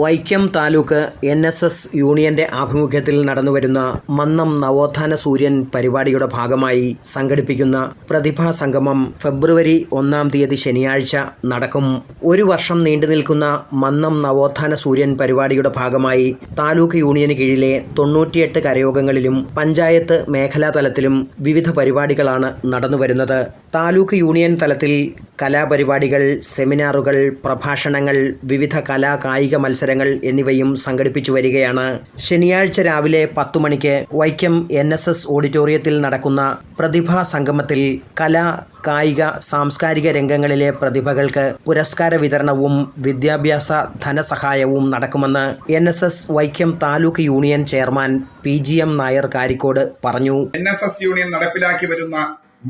Vaikom taluk N S S യൂണിയന്റെ ആഭിമുഖ്യത്തിൽ നടന്നുവരുന്ന മന്നം നവോത്ഥാന സൂര്യൻ പരിപാടിയുടെ ഭാഗമായി സംഘടിപ്പിക്കുന്ന പ്രതിഭാ സംഗമം ഫെബ്രുവരി ഒന്നാം തീയതി ശനിയാഴ്ച നടക്കും. ഒരു വർഷം നീണ്ടു നിൽക്കുന്ന മന്നം നവോത്ഥാന സൂര്യൻ പരിപാടിയുടെ ഭാഗമായി താലൂക്ക് യൂണിയന് കീഴിലെ തൊണ്ണൂറ്റിയെട്ട് കരയോഗങ്ങളിലും പഞ്ചായത്ത് മേഖലാ തലത്തിലും വിവിധ പരിപാടികളാണ് നടന്നുവരുന്നത്. താലൂക്ക് യൂണിയൻ തലത്തിൽ കലാപരിപാടികൾ സെമിനാറുകൾ പ്രഭാഷണങ്ങൾ വിവിധ കലാ കായിക മത്സരങ്ങൾ എന്നിവയും സംഘടിപ്പിച്ചു വരികയാണ്. ശനിയാഴ്ച രാവിലെ പത്തു മണിക്ക് വൈക്കം എൻ ഓഡിറ്റോറിയത്തിൽ നടക്കുന്ന പ്രതിഭാ സംഗമത്തിൽ കലാ കായിക സാംസ്കാരിക രംഗങ്ങളിലെ പ്രതിഭകൾക്ക് പുരസ്കാര വിതരണവും വിദ്യാഭ്യാസ ധനസഹായവും നടക്കുമെന്ന് N S S Vaikom taluk union chairman P G M Nair Karikode പറഞ്ഞു. എൻ എസ് എസ് യൂണിയൻ നടപ്പിലാക്കി വരുന്ന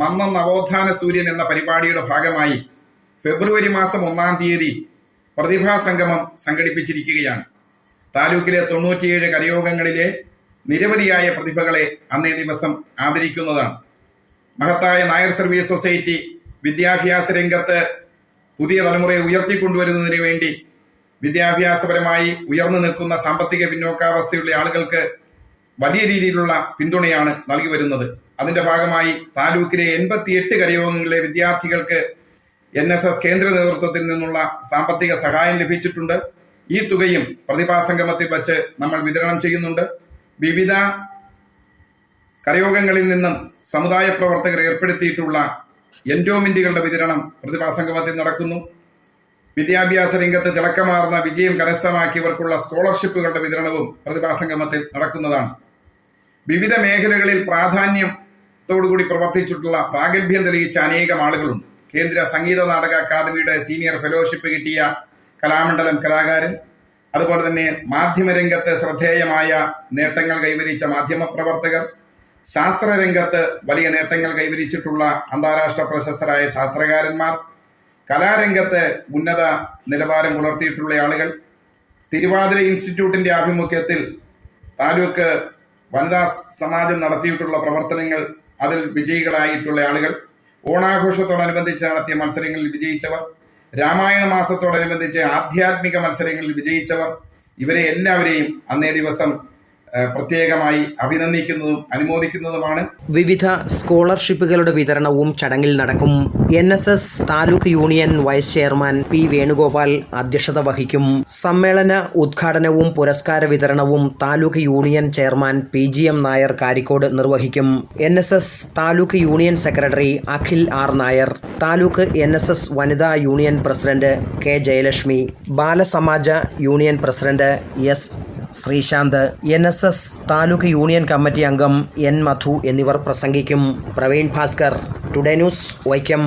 മന്നം നവോത്ഥാന സൂര്യൻ എന്ന പരിപാടിയുടെ ഭാഗമായി ഫെബ്രുവരി മാസം ഒന്നാം തീയതി പ്രതിഭാ സംഗമം സംഘടിപ്പിച്ചിരിക്കുകയാണ്. താലൂക്കിലെ തൊണ്ണൂറ്റിയേഴ് കരയോഗങ്ങളിലെ നിരവധിയായ പ്രതിഭകളെ അന്നേ ദിവസം ആദരിക്കുന്നതാണ്. മഹത്തായ നായർ സർവീസ് സൊസൈറ്റി വിദ്യാഭ്യാസ രംഗത്ത് പുതിയ തലമുറയെ ഉയർത്തിക്കൊണ്ടുവരുന്നതിന് വേണ്ടി വിദ്യാഭ്യാസപരമായി ഉയർന്നു നിൽക്കുന്ന സാമ്പത്തിക പിന്നോക്കാവസ്ഥയുള്ള ആളുകൾക്ക് വലിയ രീതിയിലുള്ള പിന്തുണയാണ് നൽകി വരുന്നത്. അതിന്റെ ഭാഗമായി താലൂക്കിലെ എൺപത്തിയെട്ട് കരയോഗങ്ങളിലെ വിദ്യാർത്ഥികൾക്ക് എൻ എസ് എസ് കേന്ദ്ര നേതൃത്വത്തിൽ നിന്നുള്ള സാമ്പത്തിക സഹായം ലഭിച്ചിട്ടുണ്ട്. ഈ തുകയും പ്രതിഭാസംഗമത്തിൽ വച്ച് നമ്മൾ വിതരണം ചെയ്യുന്നുണ്ട്. വിവിധ കരയോഗങ്ങളിൽ നിന്നും സമുദായ പ്രവർത്തകർ ഏർപ്പെടുത്തിയിട്ടുള്ള എൻഡോമിന്റുകളുടെ വിതരണം പ്രതിഭാസംഗമത്തിൽ നടക്കുന്നു. വിദ്യാഭ്യാസ രംഗത്ത് തിളക്കമാർന്ന വിജയം കരസ്ഥമാക്കിയവർക്കുള്ള സ്കോളർഷിപ്പുകളുടെ വിതരണവും പ്രതിഭാസംഗമത്തിൽ നടക്കുന്നതാണ്. വിവിധ മേഖലകളിൽ പ്രാധാന്യത്തോടുകൂടി പ്രവർത്തിച്ചിട്ടുള്ള പ്രാഗൽഭ്യം തെളിയിച്ച അനേകം ആളുകളുണ്ട്. കേന്ദ്ര സംഗീത നാടക അക്കാദമിയുടെ സീനിയർ ഫെലോഷിപ്പ് കിട്ടിയ കലാമണ്ഡലം കലാകാരൻ അതുപോലെ തന്നെ മാധ്യമരംഗത്ത് ശ്രദ്ധേയമായ നേട്ടങ്ങൾ കൈവരിച്ച മാധ്യമപ്രവർത്തകർ ശാസ്ത്രരംഗത്ത് വലിയ നേട്ടങ്ങൾ കൈവരിച്ചിട്ടുള്ള അന്താരാഷ്ട്ര പ്രശസ്തരായ ശാസ്ത്രകാരന്മാർ കലാരംഗത്ത് ഉന്നത നിലവാരം പുലർത്തിയിട്ടുള്ള ആളുകൾ. തിരുവാതിര ഇൻസ്റ്റിറ്റ്യൂട്ടിന്റെ ആഭിമുഖ്യത്തിൽ താലൂക്ക് വനിതാ സമാജം നടത്തിയിട്ടുള്ള പ്രവർത്തനങ്ങൾ അതിൽ വിജയികളായിട്ടുള്ള ആളുകൾ. ഓണാഘോഷത്തോടനുബന്ധിച്ച് നടത്തിയ മത്സരങ്ങളിൽ വിജയിച്ചവർ. രാമായണ മാസത്തോടനുബന്ധിച്ച് ആധ്യാത്മിക മത്സരങ്ങളിൽ വിജയിച്ചവർ. ഇവരെ എല്ലാവരെയും അന്നേ ദിവസം പ്രത്യേകമായി അഭിനന്ദിക്കുന്നതും അനുമോദിക്കുന്നതുമാണ്. വിവിധ സ്കോളർഷിപ്പുകളുടെ വിതരണവും ചടങ്ങിൽ നടക്കും. N S S taluk union vice chairman P Venugopal അധ്യക്ഷത വഹിക്കും. സമ്മേളന ഉദ്ഘാടനവും പുരസ്കാര വിതരണവും taluk union chairman P G M Nair Karikode നിർവഹിക്കും. N S S taluk union secretary Akhil R Nair taluk N S S വനിതാ union president K Jayalakshmi ബാലസമാജ union president S Sreesanth N S S taluk union committee അംഗം N Madhu എന്നിവർ പ്രസംഗിക്കും. Praveen Bhaskar today news Vaikom.